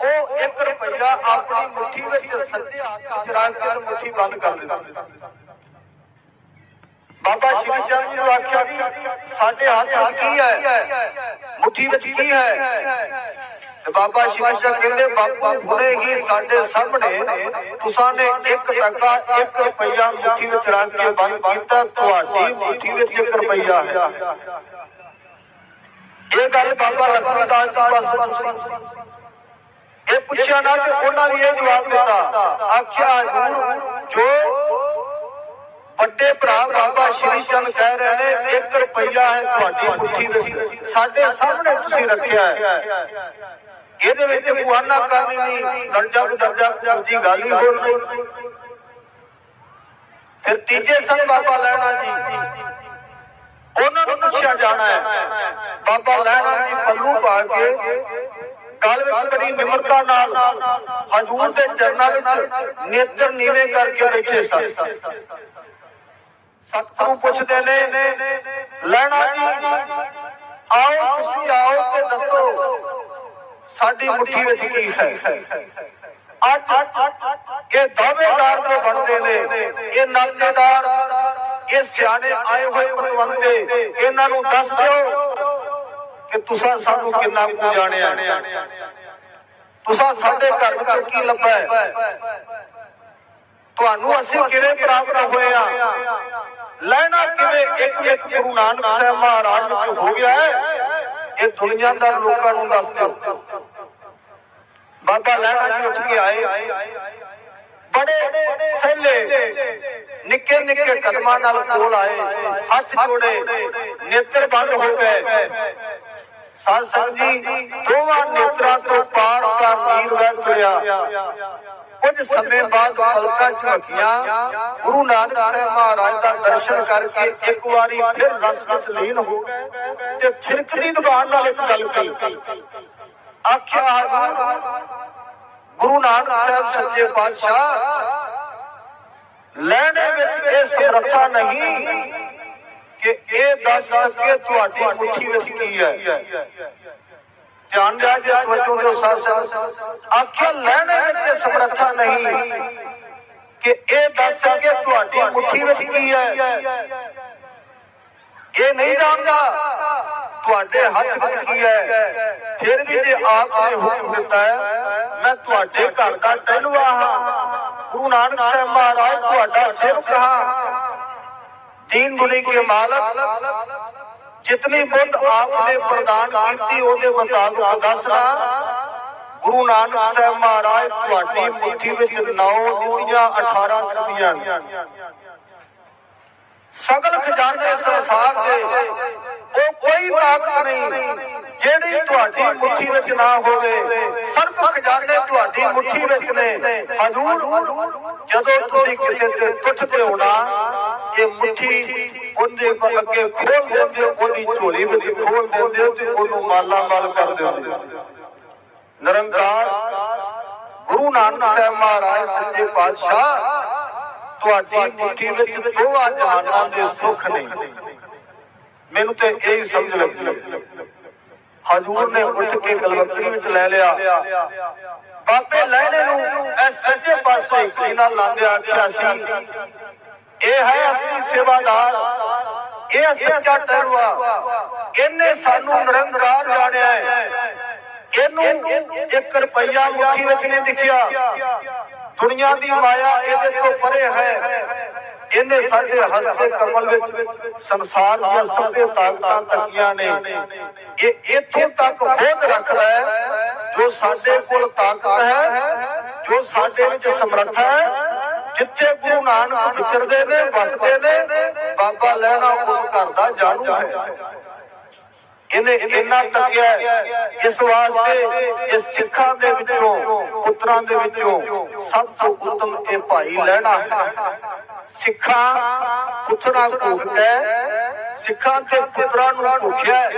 ਤੇ ਉਹ 1 ਰੁਪਈਆ ਆਪਣੀ ਮੁੱਠੀ ਵਿੱਚ ਸੱਜੇ ਹੱਥ 'ਚ ਰੱਖ ਕੇ ਤੇ ਮੁੱਠੀ ਬੰਦ ਕਰ ਦਿੰਦਾ ਬਾਬਾ ਸ਼ਿਵ ਚੰਦ ਜੀ ਨੂੰ ਆਖਿਆ ਜੀ ਸਾਡੇ ਹੱਥ ਵਿੱਚ ਕੀ ਹੈ? ਮੁੱਠੀ ਵਿੱਚ ਕੀ ਹੈ? ਤੇ ਬਾਬਾ ਸ਼ਿਵ ਚੰਦ ਕਹਿੰਦੇ, ਬਾਪੂ, ਹੁਣੇ ਹੀ ਸਾਡੇ ਸਾਹਮਣੇ ਤੁਸਾਂ ਨੇ 1 ਟਕਾ 1 ਰੁਪਈਆ ਮੁੱਠੀ ਵਿੱਚ ਰੱਖ ਕੇ ਬੰਦ ਕੀਤਾ। ਤੁਹਾਡੀ ਮੁੱਠੀ ਵਿੱਚ 1 ਰੁਪਈਆ ਹੈ। ਇਹ ਗੱਲ ਬਾਬਾ ਲਖਮੀ ਦਾਸ ਜੀ ਪਾਸੋਂ ਇਹ ਪੁੱਛਿਆ ਨਾ ਤੇ ਉਹਨਾਂ ਵੀ ਇਹ ਜਵਾਬ ਦਿੱਤਾ। ਆਖਿਆ ਹਜ਼ੂਰ ਜੋ ਵੱਡੇ ਭਰਾ ਬਾਬਾ ਸ਼੍ਰੀ ਚੰਦ ਕਹਿ ਰਹੇ ਨੇ 1 ਰੁਪਈਆ ਹੈ ਤੁਹਾਡੀ ਮੁੱਠੀ ਵਿੱਚ ਸਾਡੇ ਸਾਹਮਣੇ ਤੁਸੀਂ ਰੱਖਿਆ ਹੈ। ਇਹਦੇ ਵਿੱਚ ਮੁਆਨਾ ਕਰਨੀ ਨਹੀਂ, ਦਰਜਾ ਦਰਜਾ ਦੀ ਗੱਲ ਹੀ ਹੋਰ ਨਹੀਂ। ਫਿਰ ਤੀਜੇ ਸੰਗ ਬਾਬਾ ਲੈਣਾ ਜੀ। ਉਹਨਾਂ ਨੂੰ ਪੁੱਛਿਆ ਜਾਣਾ ਹੈ। ਬਾਬਾ ਲੈਣਾ ਜੀ, ਪੱਲੂ ਪਾ ਕੇ ਗਲ ਵਿੱਚ ਬੜੀ ਨਿਮਰਤਾ ਨਾਲ ਹਜ਼ੂਰ ਦੇ ਚਰਨਾਂ ਵਿੱਚ ਨੇਤਰ ਨੀਵੇਂ ਕਰਕੇ ਬੈਠੇ ਸਨ। ਸਤਿਗੁਰੂ ਪੁੱਛਦੇ ਨੇ ਲੈਣਾ ਜੀ, ਆਓ ਤੁਸੀਂ ਆਓ ਤੇ ਦੱਸੋ, ਸਾਡੀ ਮੁੱਠੀ ਵਿੱਚ ਕੀ ਹੈ? ਅੱਜ ਇਹ ਦਾਅਵੇਦਾਰ ਜੋ ਬਣਦੇ ਨੇ, ਇਹ ਨਾਤੇਦਾਰ ਇਹ ਸਿਆਣੇ ਆਏ ਹੋਏ ਪਤਵੰਤੇ, ਇਹਨਾਂ ਨੂੰ ਦੱਸ ਦਿਓ ਕਿ ਤੁਸੀਂ ਸਾਨੂੰ ਕਿੰਨਾ ਕੁ ਜਾਣਿਆ? ਤੁਸੀਂ ਸਾਡੇ ਘਰ ਵਿੱਚ ਕੀ ਲੱਭਾ ਤੁਹਾਨੂੰ ਅਸੀਂ ਕਿਵੇਂ ਪ੍ਰਾਪਤ ਹੋਏ ਆ ਲੈਣਾ ਕਿਵੇਂ ਇੱਕ ਇੱਕ ਗੁਰੂ ਨਾਨਕ ਸਾਹਿਬ ਮਹਾਰਾਜ ਵਿੱਚ ਹੋ ਗਿਆ ਹੈ? ਇਹ ਦੁਨੀਆ ਦਾ ਲੋਕਾਂ ਨੂੰ ਦੱਸ ਦਿਓ। ਬਾਬਾ ਲੈਣਾ ਜੀ ਉੱਠ ਕੇ ਆਏ। ਬੜੇ ਸਹਿਲੇ, ਨਿੱਕੇ ਨਿੱਕੇ ਕਦਮਾਂ ਨਾਲ ਕੋਲ ਆਏ। ਹੱਥ ਜੋੜੇ, ਨੇਤਰ ਬੰਦ ਹੋ ਗਏ। ਸਾਧ ਸੰਗਤ ਜੀ, ਦੋਵਾਂ ਨੇਤਰਾਂ ਤੋਂ ਪਾਰ ਪਾਰ ਵੀਰ ਵਹਿ ਤੁਰਿਆ। ਕੁਝ ਸਮੇਂ ਬਾਅਦ ਪਲਕਾਂ ਝੁਕੀਆਂ ਗੁਰੂ ਨਾਨਕ ਸਾਹਿਬ ਮਹਾਰਾਜ ਦਾ ਦਰਸ਼ਨ ਕਰਕੇ ਇੱਕ ਵਾਰੀ ਫਿਰ ਰਸ ਵਿੱਚ ਲੀਨ ਹੋ ਗਏ ਤੇ ਛਿਰਕਦੀ ਦੁਕਾਨ ਨਾਲ ਇੱਕ ਗੱਲ ਕੀਤੀ ਆਖਿਆ, ਹਜ਼ੂਰ, ਗੁਰੂ ਨਾਨਕ ਸਾਹਿਬ ਸੱਚੇ ਪਾਤਸ਼ਾਹ, ਲੈਣੇ ਵਿੱਚ ਇਹ ਸਮਰੱਥਾ ਨਹੀਂ ਕਿ ਇਹ ਦੱਸ ਸਕੇ ਤੁਹਾਡੀ ਮੁੱਠੀ ਵਿੱਚ ਕੀ ਹੈ ਧਿਆਨ ਦਿਆ ਜੇ ਵਜੋਂ ਦੇ ਸਾਥ ਸਾਥ ਆਖਿਆ ਲੈਣੇ ਵਿੱਚ ਇਹ ਸਮਰੱਥਾ ਨਹੀਂ ਕਿ ਇਹ ਦੱਸ ਸਕੇ ਤੁਹਾਡੀ ਮੁੱਠੀ ਵਿੱਚ ਕੀ ਹੈ ਇਹ ਨਹੀਂ ਜਾਣਦਾ ਤੁਹਾਡੇ ਹੱਥ ਵਿੱਚ ਕੀ ਹੈ ਫਿਰ ਵੀ ਜੇ ਆਪ ਨੇ ਹੁਕਮ ਦਿੱਤਾ ਹੈ ਮੈਂ ਤੁਹਾਡੇ ਘਰ ਦਾ ਟਹਿਲੂਆ ਹਾਂ ਗੁਰੂ ਨਾਨਕ ਸਾਹਿਬ ਮਹਾਰਾਜ ਤੁਹਾਡਾ ਸੇਵਕ ਹਾਂ दीन दुनी के मालक जितनी बुद्ध आपने प्रदान ਕੀਤੀ ਉਹਦੇ ਮੁਤਾਬਕ ਦੱਸਣਾ ਗੁਰੂ ਨਾਨਕ ਸਾਹਿਬ ਮਹਾਰਾਜ ਤੁਹਾਡੀ ਮੁੱਠੀ ਵਿੱਚ 9 ਦਿੱਤੀਆਂ 18 ਦਿੱਤੀਆਂ ਸਗਲ ਖਜ਼ਾਨੇ ਸੰਸਾਰ ਦੇ ਉਹ ਕੋਈ ਤਾਕਤ ਨਹੀਂ ਜਿਹੜੀ ਤੁਹਾਡੀ ਮੁੱਠੀ ਵਿੱਚ ਨਾ ਹੋਵੇ ਸਰਬ ਖਜ਼ਾਨੇ ਤੁਹਾਡੀ ਮੁੱਠੀ ਵਿੱਚ ਨੇ। ਹਜ਼ੂਰ, ਜਦੋਂ ਤੁਸੀਂ ਕਿਸੇ ਤੇ ਟੁੱਟਦੇ ਹੋਣਾ ਇਹ ਮੁੱਠੀ ਉਹਦੇ ਅੱਗੇ ਖੋਲ ਦਿੰਦੇ ਹੋ, ਉਹਦੀ ਝੋਲੀ ਵਿੱਚ ਖੋਲ ਦਿੰਦੇ ਹੋ ਤੇ ਉਹਨੂੰ ਮਾਲਾ ਮਾਲ ਕਰ ਦਿੰਦੇ ਹੋ। ਨਿਰੰਕਾਰ ਗੁਰੂ ਨਾਨਕ ਸਾਹਿਬ ਮਹਾਰਾਜ, ਸੱਚੇ ਪਾਤਸ਼ਾਹ, ਤੁਹਾਡੀ ਮੁੱਠੀ ਵਿੱਚ ਦੋਵਾਂ ਜਹਾਨਾਂ ਦੇ ਸੁੱਖ ਨੇ। ਮੈਨੂੰ ਤੇ ਇਹੀ ਸਮਝ ਲੱਗੀ। ਹਜ਼ੂਰ ਨੇ ਉੱਠ ਕੇ ਗਲਵਕੜੀ ਵਿੱਚ ਲੈ ਲਿਆ। ਬਾਬੇ ਲੈਣੇ ਨੂੰ ਐ ਸੱਜੇ ਪਾਸੇ ਇੱਕ ਲਾਂਦੇ ਆਖਿਆ ਸੀ, ਇਹ ਹੈ ਅਸਲੀ ਸੇਵਾਦਾਰ, ਇਹ ਸੱਚਾ ਟਹਿਲੂਆ? ਇਹਨੇ ਸਾਨੂੰ ਨਿਰੰਕਾਰ ਜਾਣਿਆ ਹੈ। ਇਹਨੂੰ 1 ਰੁਪਈਆ ਮੁੱਠੀ ਵਿੱਚ ਨਹੀਂ ਦਿਖਿਆ। ਦੁਨੀਆ ਦੀ ਮਾਇਆ ਇਹਦੇ ਤੋਂ ਪਰੇ ਹੈ। ਇਹਨੇ ਸਾਡੇ ਹਸਤੇ ਕਮਲ ਵਿੱਚ ਸੰਸਾਰ ਦੀਆਂ ਸਭੇ ਤਾਕਤਾਂ ਤੱਕੀਆਂ ਨੇ। ਇਹ ਇੱਥੋਂ ਤੱਕ ਹੋਂਦ ਰੱਖਦਾ ਹੈ ਜੋ ਸਾਡੇ ਕੋਲ ਤਾਕਤ ਹੈ, ਜੋ ਸਾਡੇ ਵਿੱਚ ਸਮਰੱਥਾ ਹੈ। ਜਿੱਥੇ ਗੁਰੂ ਨਾਨਕ ਵਿਚਰਦੇ ਨੇ, ਵਸਦੇ ਨੇ, ਬਾਬਾ ਲੈਣਾ ਉਸ ਘਰ ਦਾ ਜਾਣੂ ਹੈ। ਇਹਨੇ ਇੰਨਾ ਤੱਕਿਆ ਇਸ ਵਾਸਤੇ ਇਸ ਸਿੱਖਾਂ ਦੇ ਵਿੱਚੋਂ, ਪੁੱਤਰਾਂ ਦੇ ਵਿੱਚੋਂ ਸਭ ਤੋਂ ਉੱਤਮ ਇਹ ਭਾਈ ਲੈਣਾ ਹੈ। ਸਿੱਖਾਂ ਪੁੱਤਰਾਂ ਭੁਗਤੈ, ਸਿੱਖਾਂ ਤੇ ਪੁੱਤਰਾਂ ਨੂੰ ਭੁਖਿਆ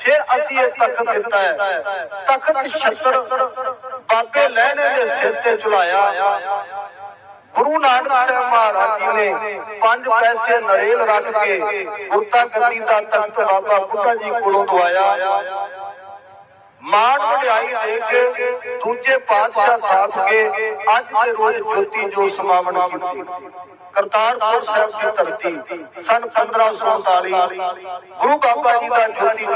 ਫਿਰ ਅਸੀਂ ਇਹ ਤਖਤ ਦਿੱਤਾ ਹੈ। ਤਖਤ ਛੱਤਰ ਬਾਬੇ ਲੈਣੇ ਦੇ ਸਿਰ ਤੇ ਝੁਲਾਇਆ ਗੁਰੂ ਨਾਨਕ ਸਾਹਿਬ ਮਹਾਰਾਜ ਜੀ ਨੇ ਪੰਜ ਪੈਸੇ ਨਰੇਲ ਰੱਖ ਕੇ ਗੁਰਤਾ ਗੱਦੀ ਦਾ ਤਖਤ ਬਾਬਾ ਬੁੱਢਾ ਜੀ ਕੋਲੋਂ ਦਵਾਇਆ। ਮਾਣ ਵਡਿਆਈ ਦੇ ਕੇ ਦੂਜੇ ਪਾਤਸ਼ਾਹ ਥਾਪ ਕੇ ਅੱਜ ਦੇ ਰੋਜ਼ ਜੋਤੀ ਜੋ ਸਮਾਵਣ ਕੀਤੀ। ਕਰਤਾਰਪੁਰ ਸਾਹਿਬ ਦੀ ਧਰਤੀ, ਸਨ 1539 ਗੁਰੂ ਬਾਬਾ ਜੀ ਦਾ ਜੋਤੀ